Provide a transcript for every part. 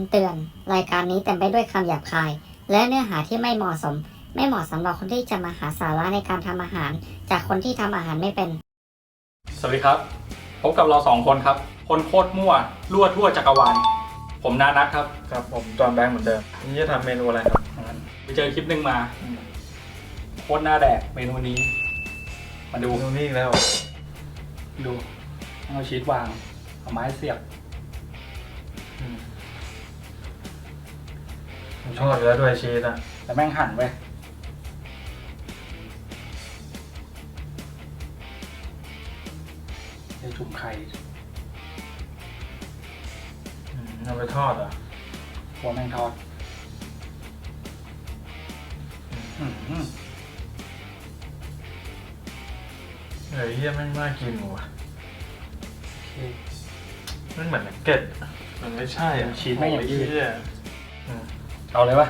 ำเตือน รายการนี้เต็มไปด้วยคำหยาบคาย และเนื้อหาที่ไม่เหมาะสม ไม่เหมาะสำหรับคนที่จะมาหาสาระในการทำอาหาร จากคนที่ทำอาหารไม่เป็น สวัสดีครับ พบกับเราสองคนครับ คนโคตรมั่วรั่วทั่วจักรวาล ผมนานัทครับ ครับผมจอห์นแบงค์เหมือนเดิมนี่จะทำเมนูอะไรครับไปเจอคลิปหนึ่งมาโคตรหน้าแดกเมนูนี้ มาดู เมนูนี้อีกแล้วดูเอาชีสวางเอาไม้เสียบ อืม ผมชอบอยู่แล้วด้วยชีสอะแล้วแม่งหั่นไปได้จุ่มไข่อืมเอาไปทอดเหรอะหัวแม่งทอดอื้อหือเฮ้ยเฮียแม่งน่ากินว่ะโอเค มันเหมือนนักเก็ตอะมันไม่ใช่อะชีสแม่งอย่างยืดโเหี้ยอืม เอาเลยวะ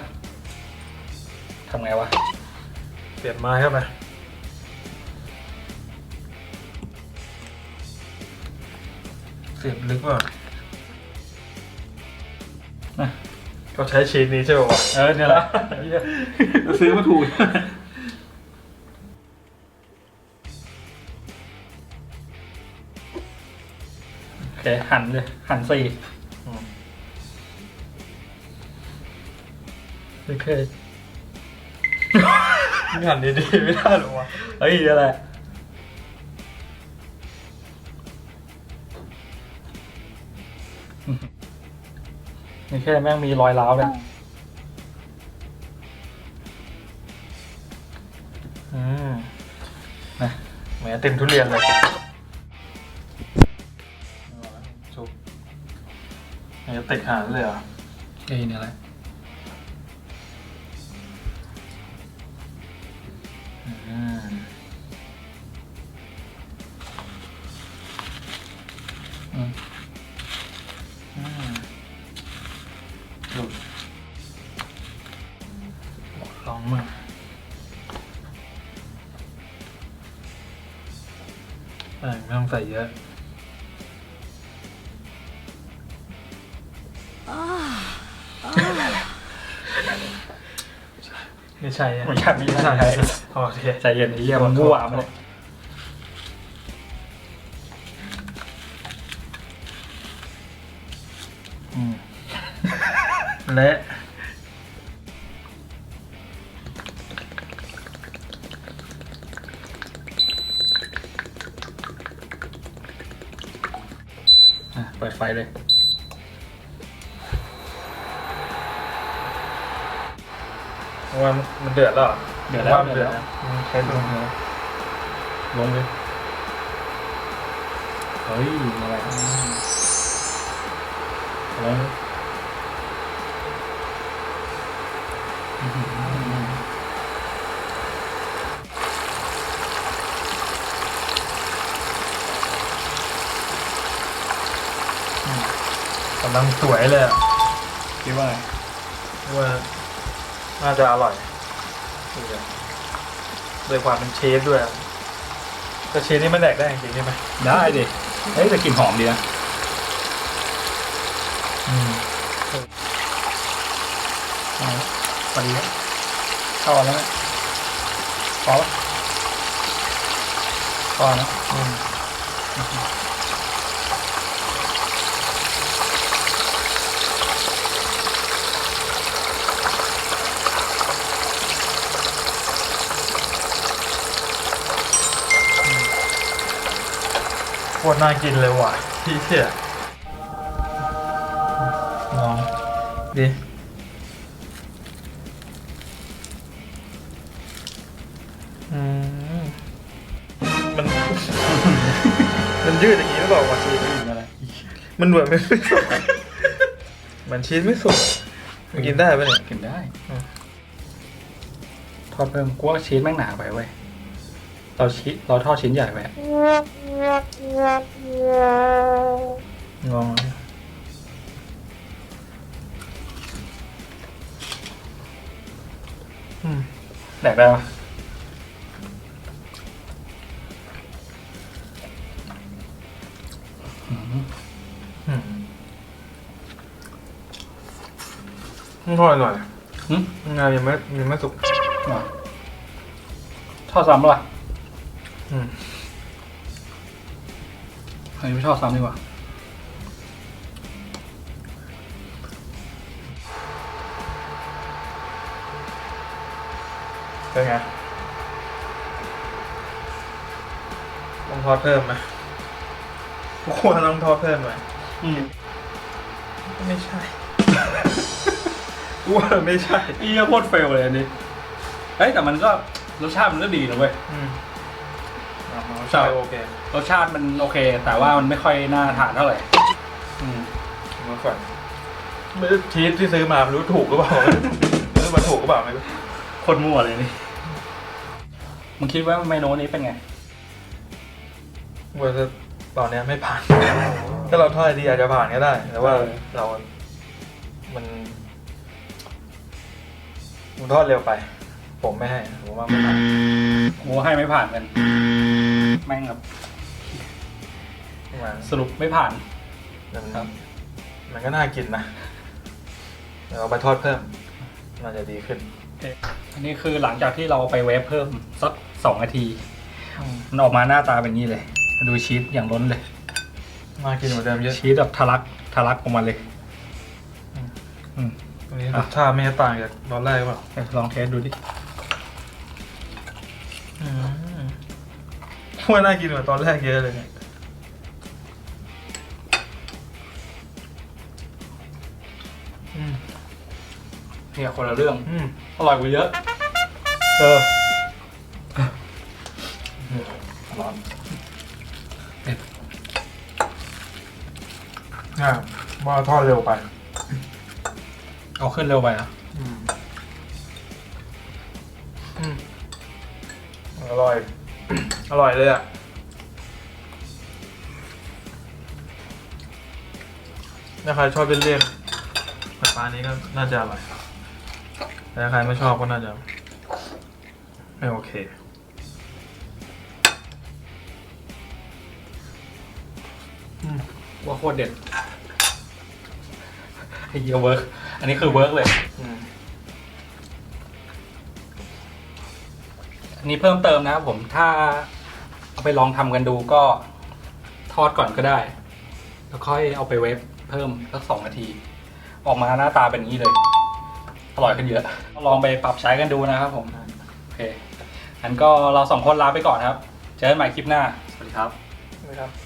ทำไงวะ เสียบไม้เข้าไปเสียบลึกว่ะนะเขาใช้ชีสนี้ใช่ป่าวะเออเนี่ยแหละซื้อมาถูก โอเค หั่นเลย หั่นสี่ โอเคงานดีๆไม่ได้หรอวะเฮ้ยนี่แหละนี่แค่แม่งมีรอยร้าวเลยอืมนะแหมเต็มทุเรียนเลยจุกเนี่ยติดหางเลยเหรอเอ้ยเนี่ยแหล ออไม่ต้องใส่เยอะ ไม่ใช่อะไม่ใช่ไม่ใช่โอเคใจเย็นไอ้เหี้ยมันมั่วมันเลยอืมและ อะเปิดไฟเลย ว่ามันเดือดแล้วหรอเดือดแล้วามันเดือดแล้วนะอืมใช้ตัวนี้ลงเลยเฮ้ยอะไรลงเลยอื้อหือ กำลังสวยเลยอะคิดว่าไงว่าน่าจะอร่อยด้วยความเป็นเชฟด้วยอะแต่เชฟนี่มันแดกได้จริงๆใช่ไหมได้ดิเฮ้ยแต่กลิ่นหอมดีนะอืมเอาละพอดีแล้วเข้าแล้วนะพอแล้วพอแล้วอืม คตรน่ากินเลยว่ะพี่เชี่ยลองดิอืมมัน มันยืดอย่างนี้หรือเปล่าวะชีสอะไรมันเหมือนไม่สุกเหมือนชีสไม่สุกมันกินได้ปะเนี่ยกินได้อืมทอดเพิ่มกลัวชีสแม่งหนาไปเว้ยเราชีสเราทอดชิ้นใหญ่ไปอะ งองดิอืมแดกได้ปะอืมต้องทอดหน่อยหึงานยังไม่ยังไม่สุก ทอดซ้ำปะล่ะ อืม อันนี้ไม่ทอดซ้ำดีกว่าเป็นไงต้องทอดเพิ่มไหมควรต้องทอดเพิ่มไหมอืมไม่ใช่ กูว่าไม่ใช่ อีโคตรเฟลเลยอันนี้ เฮ้ยแต่มันก็รสชาติมันก็ดีนะเว้ย อืม อ่าใช่โอเครสชาติมันโอเค แต่ว่ามันไม่ค่อยน่าทานเท่าไหร่อืมมาก่อนไม่รู้ชีสที่ซื้อมาไม่รู้ถูกหรือเปล่าไม่รู้มันถูกหรือเปล่าไม่รู้โคตรมั่วเลยนี่มึงคิดว่าเมนูนี้เป็นไงว่าจะตอนเนี้ยไม่ผ่าน ถ้าเราทอดดีอาจจะผ่านก็ได้ แต่ว่าเออเรา มันมันทอดเร็วไป ผมไม่ให้ ผมว่าไม่ผ่านกูให้ไม่ผ่านกัน แม่งแบบประมาณสรุปไม่ผ่านนั้นครับ มันก็น่ากินนะเดี๋ยวเราไปทอดเพิ่มน่าจะดีขึ้นอันนี้คือหลังจากที่เราไปเวฟเพิ่มสักสองนาที มันออกมาหน้าตาเป็นงี้เลย ดูชีสอย่างล้นเลย น่ากินเหมือนเดิมเยอะชีสแบบทะลักทะลักออกมาเลย อืมอืมตรงนี้รอะสชาติไม่ต่างจากตอนแรกหรือเปล่าเดี๋ยวลองเทสดูดิ อืม ว่าน่ากินกว่าตอนแรกเยอะเลยเนี่ยอืมเนี่ยคนละเรื่อง อืมอร่อยกว่าเยอะเออร้อนเด็ดอ่าว่าทอดเร็วไป เอาขึ้นเร็วไปอะอืม อืมอร่อย อร่อยเลยอะถ้าใครชอบเลี่ยนๆแบบปลานี้ก็น่าจะอร่อยแต่ถ้าใครไม่ชอบก็น่าจะไม่โอเคอืมว่าโคตรเด็ดไอ้เหี้ยเวิร์กอันนี้คือเวิร์กเลย อันนี้เพิ่มเติมนะครับผมถ้าเอาไปลองทำกันดูก็ทอดก่อนก็ได้ แล้วค่อยเอาไปเวฟเพิ่มสักสองนาที ออกมาหน้าตาเป็นอย่างนี้เลย อร่อยขึ้นเยอะ ลองไปปรับใช้กันดูนะครับผม โอเคงั้นก็เราสองคนลาไปก่อนครับ เจอกันใหม่คลิปหน้า สวัสดีครับ สวัสดีครับ